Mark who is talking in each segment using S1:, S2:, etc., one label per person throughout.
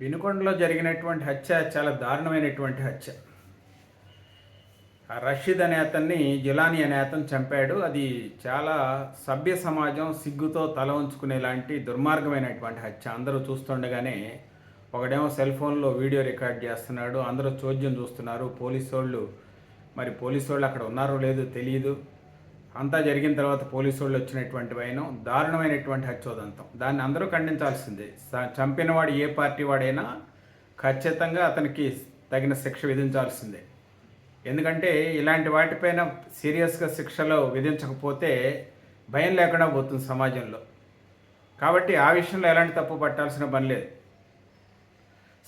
S1: వినుకొండలో జరిగినటువంటి హత్య చాలా దారుణమైనటువంటి హత్య. ఆ రషీద్ అనే అతన్ని జిలానీ అనే అతను చంపాడు. అది చాలా సభ్య సమాజం సిగ్గుతో తల ఉంచుకునేలాంటి దుర్మార్గమైనటువంటి హత్య. అందరూ చూస్తుండగానే ఒకడేమో సెల్ ఫోన్లో వీడియో రికార్డ్ చేస్తున్నాడు. అందరూ చోద్యం చూస్తున్నారు. పోలీసు వాళ్ళు మరి పోలీసు వాళ్ళు అక్కడ ఉన్నారో లేదో తెలియదు అంతా జరిగిన తర్వాత పోలీసు వాళ్ళు వచ్చినటువంటి భయం దారుణమైనటువంటి హత్యోదంతం. దాన్ని అందరూ ఖండించాల్సిందే. చంపినవాడు ఏ పార్టీ వాడైనా ఖచ్చితంగా అతనికి తగిన శిక్ష విధించాల్సిందే. ఎందుకంటే ఇలాంటి వాటిపైన సీరియస్గా శిక్షలు విధించకపోతే భయం లేకుండా పోతుంది సమాజంలో. కాబట్టి ఆ విషయంలో ఎలాంటి తప్పు పట్టాల్సిన పని లేదు.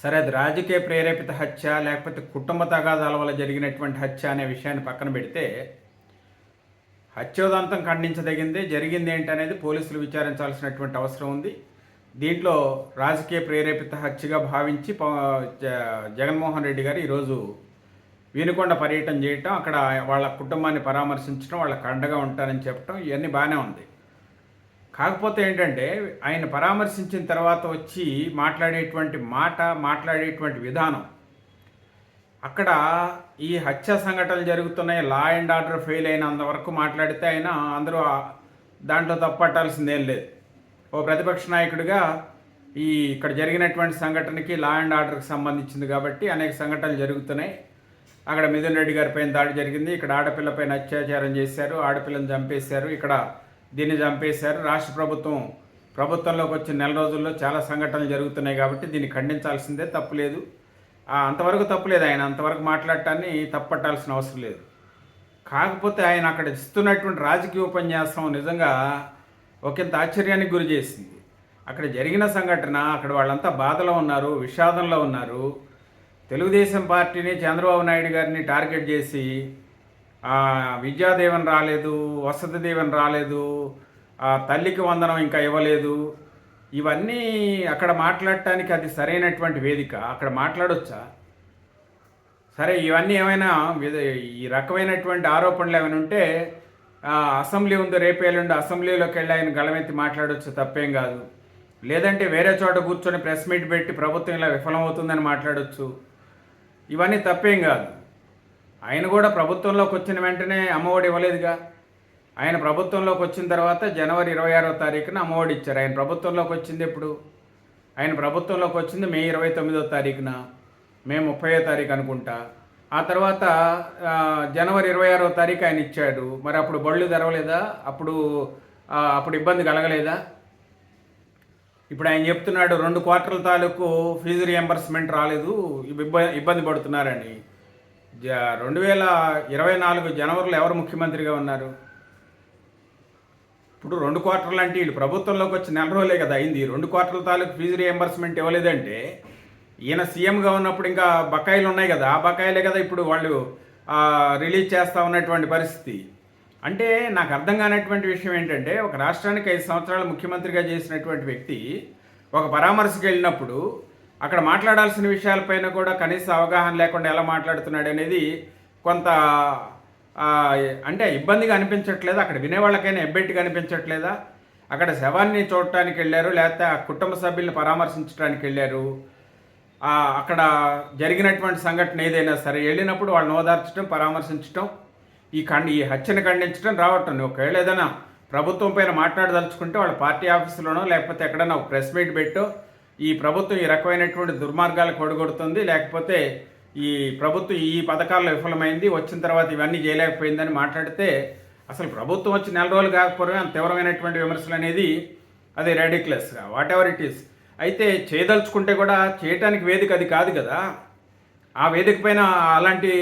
S1: సరే అది రాజకీయ ప్రేరేపిత హత్య లేకపోతే కుటుంబ తగాదాల వల్ల జరిగినటువంటి హత్య అనే విషయాన్ని పక్కన పెడితే హత్యోదంతం ఖండించదగిందే జరిగింది ఏంటనేది పోలీసులు విచారించాల్సినటువంటి అవసరం ఉంది. దీంట్లో రాజకీయ ప్రేరేపిత హత్యగా భావించి జ- జగన్మోహన్ రెడ్డి గారు ఈరోజు వినుకొండ పర్యటన చేయటం అక్కడ వాళ్ళ కుటుంబాన్ని పరామర్శించడం వాళ్ళ అండగా ఉంటారని చెప్పడం ఇవన్నీ బాగానే ఉంది. కాకపోతే ఏంటంటే ఆయన పరామర్శించిన తర్వాత వచ్చి మాట్లాడేటువంటి మాట మాట్లాడేటువంటి విధానం అక్కడ ఈ హత్య సంఘటనలు జరుగుతున్నాయి లా అండ్ ఆర్డర్ ఫెయిల్ అయినంత వరకు మాట్లాడితే ఆయన అందరూ దాంట్లో తప్పట్టాల్సిందేం లేదు. ఓ ప్రతిపక్ష నాయకుడిగా ఈ ఇక్కడ జరిగినటువంటి సంఘటనకి లా అండ్ ఆర్డర్కి సంబంధించింది కాబట్టి అనేక సంఘటనలు జరుగుతున్నాయి. అక్కడ మిథున్ రెడ్డి గారి పైన దాడి జరిగింది ఇక్కడ ఆడపిల్లపైన అత్యాచారం చేశారు ఆడపిల్లని చంపేశారు ఇక్కడ దీన్ని చంపేశారు. రాష్ట్ర ప్రభుత్వం ప్రభుత్వంలోకి వచ్చిన నెల రోజుల్లో చాలా సంఘటనలు జరుగుతున్నాయి కాబట్టి దీన్ని ఖండించాల్సిందే తప్పులేదు అంతవరకు తప్పులేదు ఆయన. అంతవరకు మాట్లాడటాన్ని తప్పట్టాల్సిన అవసరం లేదు. కాకపోతే ఆయన అక్కడ ఇస్తున్నటువంటి రాజకీయ ఉపన్యాసం నిజంగా ఒకంత ఆశ్చర్యానికి గురి చేసింది. అక్కడ జరిగిన సంఘటన అక్కడ వాళ్ళంతా బాధలో ఉన్నారు విషాదంలో ఉన్నారు. తెలుగుదేశం పార్టీని చంద్రబాబు నాయుడు గారిని టార్గెట్ చేసి ఆ, విద్యాదేవన్ రాలేదు వసతి దేవన్ రాలేదు తల్లికి వందనం ఇంకా ఇవ్వలేదు. ఇవన్నీ అక్కడ మాట్లాడటానికి అది సరైనటువంటి వేదిక. అక్కడ మాట్లాడొచ్చా? సరే ఇవన్నీ ఏమైనా ఈ రకమైనటువంటి ఆరోపణలు ఏమైనా ఉంటే అసెంబ్లీ ఉంది రేపు ఎల్లుండి అసెంబ్లీలోకి వెళ్ళి ఆయన గలమెత్తి మాట్లాడొచ్చు తప్పేం కాదు. లేదంటే వేరే చోట కూర్చొని ప్రెస్ మీట్ పెట్టి ప్రభుత్వం ఇలా విఫలమవుతుందని మాట్లాడొచ్చు. ఇవన్నీ తప్పేం కాదు. ఆయన కూడా ప్రభుత్వంలోకి వచ్చిన వెంటనే అమ్మఒడి ఇవ్వలేదుగా. ఆయన ప్రభుత్వంలోకి వచ్చిన తర్వాత జనవరి ఇరవై ఆరో తారీఖున అమ్మఒడి ఇచ్చారు. ఆయన ప్రభుత్వంలోకి వచ్చింది ఎప్పుడు? ఆయన ప్రభుత్వంలోకి వచ్చింది మే ఇరవై తొమ్మిదో తారీఖున మే ముప్పయో తారీఖు అనుకుంటా. ఆ తర్వాత జనవరి ఇరవై ఆరో తారీఖు ఆయన ఇచ్చాడు. మరి అప్పుడు బళ్ళు తెరవలేదా? అప్పుడు అప్పుడు ఇబ్బంది కలగలేదా? ఇప్పుడు ఆయన చెప్తున్నాడు రెండు క్వార్టర్ల తాలూకు ఫీజు రియంబర్స్మెంట్ రాలేదు ఇబ్బంది పడుతున్నారని. జ రెండు వేల ఇరవై నాలుగు జనవరిలో ఎవరు ముఖ్యమంత్రిగా ఉన్నారు? ఇప్పుడు రెండు క్వార్టర్లు అంటే వీళ్ళు ప్రభుత్వంలోకి వచ్చి నెల రోజులే కదా అయింది. రెండు క్వార్టర్ల తాలూకు ఫీజు రియంబర్స్మెంట్ ఇవ్వలేదంటే ఈయన సీఎంగా ఉన్నప్పుడు ఇంకా బకాయిలు ఉన్నాయి కదా. ఆ బకాయిలే కదా ఇప్పుడు వాళ్ళు రిలీజ్ చేస్తూ ఉన్నటువంటి పరిస్థితి. అంటే నాకు అర్థం కానటువంటి విషయం ఏంటంటే ఒక రాష్ట్రానికి ఐదు సంవత్సరాలు ముఖ్యమంత్రిగా చేసినటువంటి వ్యక్తి ఒక పరామర్శకు వెళ్ళినప్పుడు అక్కడ మాట్లాడాల్సిన విషయాలపైన కూడా కనీస అవగాహన లేకుండా ఎలా మాట్లాడుతున్నాడు అనేది కొంత అంటే ఇబ్బందిగా అనిపించట్లేదా. అక్కడ వినేవాళ్ళకైనా ఎబ్బెట్టిగా అనిపించట్లేదా? అక్కడ శవాన్ని చూడటానికి వెళ్ళారు లేకపోతే ఆ కుటుంబ సభ్యుల్ని పరామర్శించడానికి వెళ్ళారు. అక్కడ జరిగినటువంటి సంఘటన ఏదైనా సరే వెళ్ళినప్పుడు వాళ్ళని ఓదార్చడం పరామర్శించడం ఈ ఖండ ఈ హత్యను ఖండించడం రావటం. ఒకవేళ ఏదైనా ప్రభుత్వం పైన మాట్లాడదలుచుకుంటే వాళ్ళ పార్టీ ఆఫీసులోనో లేకపోతే ఎక్కడైనా ఒక ప్రెస్ మీట్ పెట్టో ఈ ప్రభుత్వం ఈ రకమైనటువంటి దుర్మార్గాలకు ఒడగొడుతుంది లేకపోతే ఈ ప్రభుత్వం ఈ పథకాల్లో విఫలమైంది వచ్చిన తర్వాత ఇవన్నీ చేయలేకపోయిందని మాట్లాడితే అసలు ప్రభుత్వం వచ్చి నెల రోజులు కాకపోవడమే అంత తీవ్రమైనటువంటి విమర్శలు అనేది అది రెడిక్లెస్గా వాట్ ఎవర్ ఇట్ ఈస్ అయితే చేయదలుచుకుంటే కూడా చేయటానికి వేదిక అది కాదు కదా. ఆ వేదిక పైన అలాంటి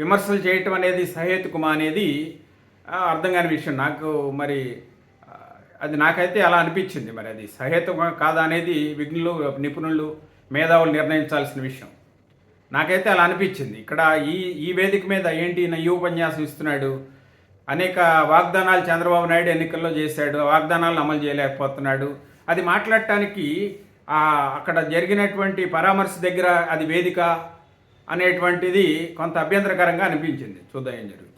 S1: విమర్శలు చేయటం అనేది సహేతుకమా అనేది అర్థం కాని విషయం. నాకు మరి అది నాకైతే అలా అనిపించింది మరి అది. సహేతుకం కాదా అనేది విఘ్నులు నిపుణులు మేధావులు నిర్ణయించాల్సిన విషయం. నాకైతే అలా అనిపించింది. ఇక్కడ ఈ ఈ వేదిక మీద ఏంటి నా ఈ ఉపన్యాసం ఇస్తున్నాడు? అనేక వాగ్దానాలు చంద్రబాబు నాయుడు ఎన్నికల్లో చేశాడు. ఆ వాగ్దానాలను అమలు చేయలేకపోతున్నాడు. అది మాట్లాడటానికి అక్కడ జరిగినటువంటి పరామర్శ దగ్గర అది వేదిక అనేటువంటిది కొంత అభ్యంతరకరంగా అనిపించింది. చూద్దాం ఏం జరుగుతుంది.